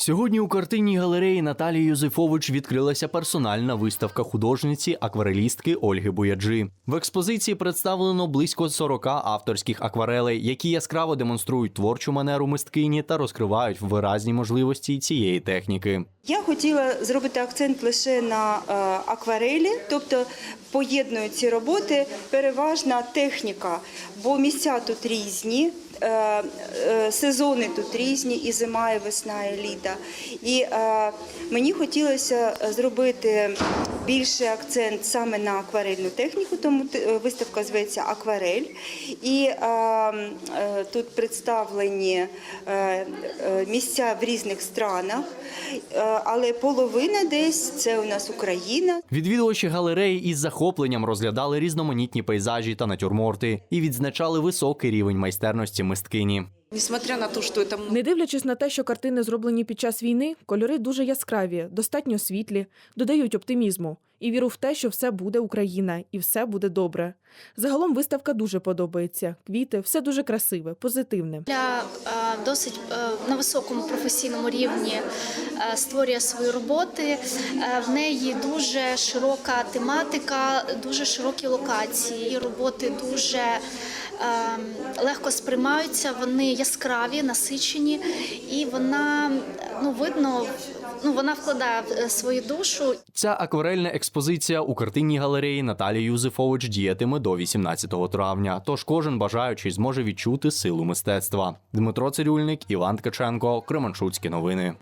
Сьогодні у картинній галереї Наталії Юзефович відкрилася персональна виставка художниці акварелістки Ольги Буяджи. В експозиції представлено близько 40 авторських акварелей, які яскраво демонструють творчу манеру мисткині та розкривають виразні можливості цієї техніки. Я хотіла зробити акцент лише на е, акварелі, тобто поєднують ці роботи переважна техніка, бо місця тут різні. Е, е, Сезони тут різні, і зима, і весна, і літа. І е, мені хотілося зробити більший акцент саме на акварельну техніку, тому виставка зветься Акварель. І тут представлені місця в різних странах, але половина десь це у нас Україна. Відвідувачі галереї із захопленням розглядали різноманітні пейзажі та натюрморти і відзначали високий рівень майстерності мисткині. Несмотря на то, что это Не дивлячись на те, що картини зроблені під час війни, кольори дуже яскраві, достатньо світлі, додають оптимізму і віру в те, що все буде Україна і все буде добре. Загалом виставка дуже подобається. Квіти, все дуже красиве, позитивне. Ля е, досить е, на високому професійному рівні е, створює свої роботи. В неї дуже широка тематика, дуже широкі локації. Її роботи дуже легко сприймаються, вони яскраві, насичені, і вона ну видно, ну вона вкладає в свою душу Ця акварельна експозиція у картинній галереї Наталії Юзефович діятиме до 18 травня. Тож кожен бажаючий зможе відчути силу мистецтва. Дмитро Цирюльник, Іван Ткаченко, Кременчуцькі новини.